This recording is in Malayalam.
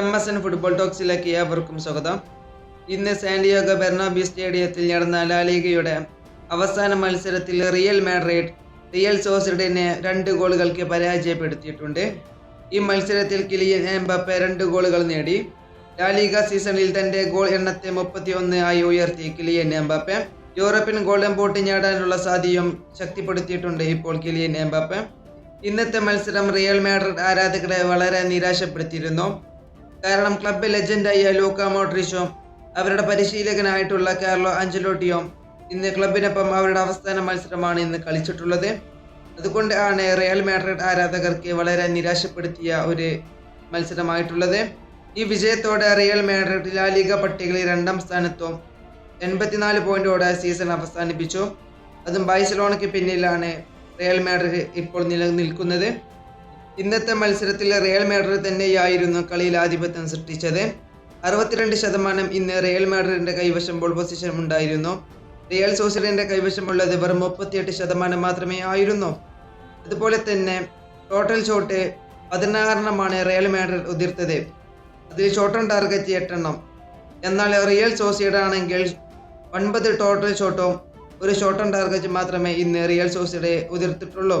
എം എസ് എൻ ഫുട്ബോൾ ടോക്സിലേക്ക് ഏവർക്കും സ്വാഗതം. ഇന്ന് സാന്റിയാഗോ ബെർണാബി സ്റ്റേഡിയത്തിൽ നടന്ന ലാലിഗയുടെ അവസാന മത്സരത്തിൽ റിയൽ മാഡ്രിഡ് റിയൽ സോസിഡിനെ രണ്ട് ഗോളുകൾക്ക് പരാജയപ്പെടുത്തിയിട്ടുണ്ട്. ഈ മത്സരത്തിൽ കിലിയൻ എംബപ്പെ രണ്ട് ഗോളുകൾ നേടി. ലാലിഗ സീസണിൽ തന്റെ ഗോൾ എണ്ണത്തെ മുപ്പത്തി ഒന്ന് ആയി ഉയർത്തി Kylian Mbappe. European golden boot നേടാനുള്ള സാധ്യതയും ശക്തിപ്പെടുത്തിയിട്ടുണ്ട് ഇപ്പോൾ കിലിയൻ എംബപ്പെ. ഇന്നത്തെ മത്സരം റിയൽ മാഡ്രിഡ് ആരാധകരെ വളരെ നിരാശപ്പെടുത്തിയിരുന്നു. കാരണം ക്ലബ് ലെജൻഡായ ലൂക്ക മോട്രിഷോ അവരുടെ പരിശീലകനായിട്ടുള്ള കാർലോ അഞ്ചലോട്ടിയോ ഇന്ന് ക്ലബിനൊപ്പം അവരുടെ അവസാന മത്സരമാണ് ഇന്ന് കളിച്ചിട്ടുള്ളത്. അതുകൊണ്ട് ആണ് റിയൽ മാഡ്രിഡ് ആരാധകർക്ക് വളരെ നിരാശപ്പെടുത്തിയ ഒരു മത്സരമായിട്ടുള്ളത്. ഈ വിജയത്തോടെ റിയൽ മാഡ്രിഡ് ലാലിക പട്ടികയിൽ രണ്ടാം സ്ഥാനത്തും എൺപത്തിനാല് പോയിന്റോടെ സീസൺ അവസാനിപ്പിച്ചു. അതും ബൈസലോണയ്ക്ക് പിന്നിലാണ് റിയൽ മാഡ്രിഡ് ഇപ്പോൾ നിലനിൽക്കുന്നത് ഇന്നത്തെ മത്സരത്തിൽ റിയൽ മാഡ്രിഡ് തന്നെയായിരുന്നു കളിയിൽ ആധിപത്യം സൃഷ്ടിച്ചത്. അറുപത്തിരണ്ട് ശതമാനം ഇന്ന് റിയൽ മാഡ്രിഡിന്റെ കൈവശം ബോൾ പൊസിഷൻ ഉണ്ടായിരുന്നു. റിയൽ സോസിഡിന്റെ കൈവശമുള്ളത് വെറും മുപ്പത്തിയെട്ട് ശതമാനം മാത്രമേ ആയിരുന്നു. അതുപോലെ തന്നെ ടോട്ടൽ ഷോട്ട് പതിനാറെണ്ണമാണ് റിയൽ മാഡ്രിഡ് ഉതിർത്തത്. അതിൽ ഷോട്ട് ഓൺ ടാർഗറ്റ് എട്ടെണ്ണം. എന്നാൽ റിയൽ സോസിഡ് ആണെങ്കിൽ ഒൻപത് ടോട്ടൽ ഷോട്ടും ഒരു ഷോട്ട് ഓൺ ടാർഗറ്റ് മാത്രമേ ഇന്ന് റിയൽ സോസിഡ് ഉതിർത്തിട്ടുള്ളൂ.